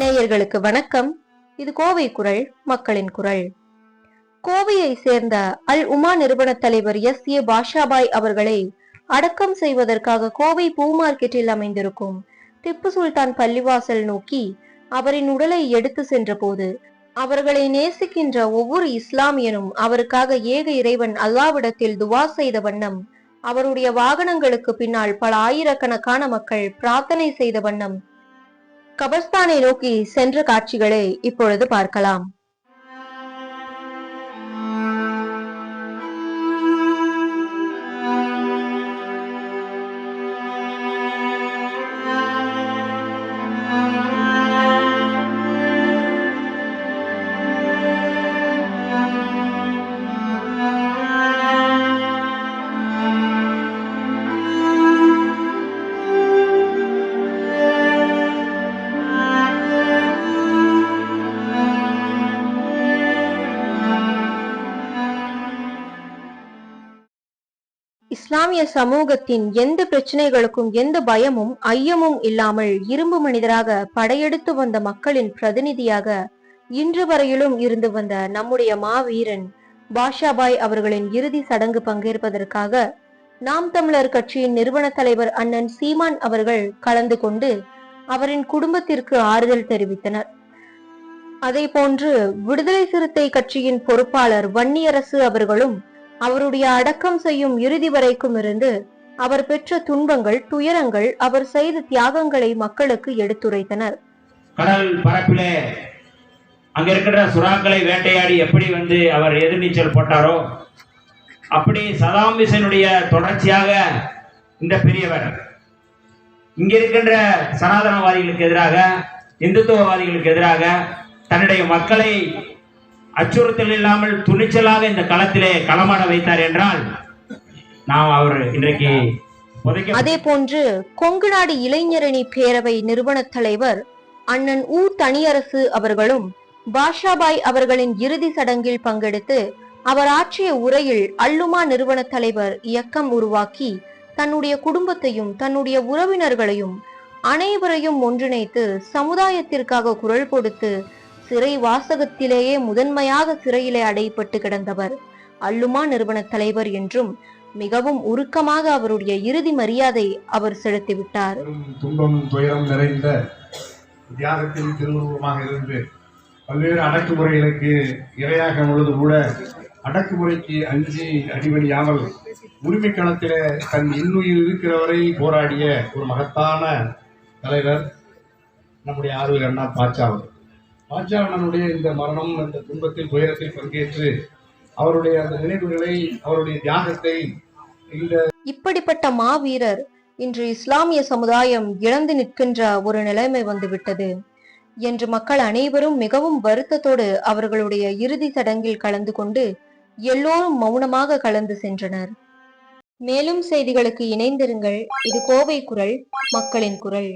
நேயர்களுக்கு வணக்கம். இது கோவை குரல் மக்களின் குரல். கோவையை சேர்ந்த அல் உமா நிறுவன தலைவர் எஸ். ஏ. பாஷாபாய் அவர்களை அடக்கம் செய்வதற்காக கோவை பூ மார்க்கெட்டில் அமைந்திருக்கும் திப்பு சுல்தான் பள்ளிவாசல் நோக்கி அவரின் உடலை எடுத்து சென்றபோது அவர்களை நேசிக்கின்ற ஒவ்வொரு இஸ்லாமியனும் அவருக்காக ஏக இறைவன் அல்லாவிடத்தில் துவா செய்த வண்ணம் அவருடைய வாகனங்களுக்கு பின்னால் பல ஆயிரக்கணக்கான மக்கள் பிரார்த்தனை செய்த வண்ணம் கபர்ஸ்தானை நோக்கி சென்ற காட்சிகளை இப்பொழுது பார்க்கலாம். இஸ்லாமிய சமூகத்தின் எந்த பிரச்சனைகளுக்கும் எந்த பயமும் ஐயமும் இல்லாமல் இரும்பு மனிதராக படையெடுத்து வந்த மக்களின் பிரதிநிதியாக இன்று வரையிலும் இருந்து வந்த நம்முடைய மாவீரன் பாஷாபாய் அவர்களின் இறுதி சடங்கு பங்கேற்பதற்காக நாம் தமிழர் கட்சியின் நிறுவன தலைவர் அண்ணன் சீமான் அவர்கள் கலந்து கொண்டு அவரின் குடும்பத்திற்கு ஆறுதல் தெரிவித்தனர். அதே போன்று விடுதலை சிறுத்தை கட்சியின் பொறுப்பாளர் வன்னியரசு அவர்களும் அவருடைய அடக்கம் செய்யும் இறுதி வரைக்கும் இருந்து அவர் பெற்ற துன்பங்கள் துயரங்கள் அவர் செய்த தியாகங்களை மக்களுக்கு எடுத்துரைத்தனர். கடல் பரப்பிலே அங்க இருக்கிற சுறாக்களை வேட்டையாடி எப்படி வந்து அவர் எதிர்நீச்சல் போட்டாரோ அப்படி சதாம் தொடர்ச்சியாக இந்த பெரியவர் இங்க இருக்கின்ற சனாதனவாதிகளுக்கு எதிராக இந்துத்துவவாதிகளுக்கு எதிராக தன்னுடைய மக்களை அச்சுறுத்தல் இல்லாமல் துணிச்சலாக இந்த களத்திலே களமாட வைத்தார் என்றால் நாம் அவர் இன்றைக்கு அதே போன்று கொங்கு நாடு இளைஞரணி பேரவை நிறுவன தலைவர் அண்ணன் ஊ தனியரசு அவர்களும் பாஷாபாய் அவர்களின் இறுதி சடங்கில் பங்கெடுத்து அவர் ஆற்றிய உரையில் அல்லுமா நிறுவன தலைவர் இயக்கம் உருவாக்கி தன்னுடைய குடும்பத்தையும் தன்னுடைய உறவினர்களையும் அனைவரையும் ஒன்றிணைத்து சமுதாயத்திற்காக குரல் கொடுத்து சிறை வாசகத்திலேயே முதன்மையாக சிறையிலே அடைப்பட்டு கிடந்தவர். அல்லுமா நிறுவன தலைவர் என்றும் மிகவும் உருக்கமாக அவருடைய இறுதி மரியாதை அவர் செலுத்திவிட்டார் துன்பம் துயரம் நிறைந்த தியாகத்தின் திருவுருவமாக இருந்து பல்வேறு அடக்குமுறைகளுக்கு இரையாக உள்ளது கூட அடக்குமுறைக்கு அஞ்சி அடிபணியாமல் உரிமை களத்திலே தன் இன்னுயிர் இருக்கிறவரை போராடிய ஒரு மகத்தான தலைவர் நம்முடைய ஆறுதல் அண்ணா பாச்சாவர் பாச்சாவண்ணனுடைய இந்த மரணம் அந்த துன்பத்தில் துயரத்தில் பங்கேற்று அவருடைய அந்த நினைவுகளை அவருடைய தியாகத்தை இந்த இப்படிப்பட்ட மாவீரர் இன்று இஸ்லாமிய சமுதாயம் இழந்து நிற்கின்ற ஒரு நிலைமை வந்துவிட்டது என்று மக்கள் அனைவரும் மிகவும் வருத்தத்தோடு அவர்களுடைய இறுதி சடங்கில் கலந்து கொண்டு எல்லோரும் மௌனமாக கலந்து சென்றனர். மேலும் செய்திகளுக்கு இணைந்திருங்கள். இது கோவை குரல் மக்களின் குரல்.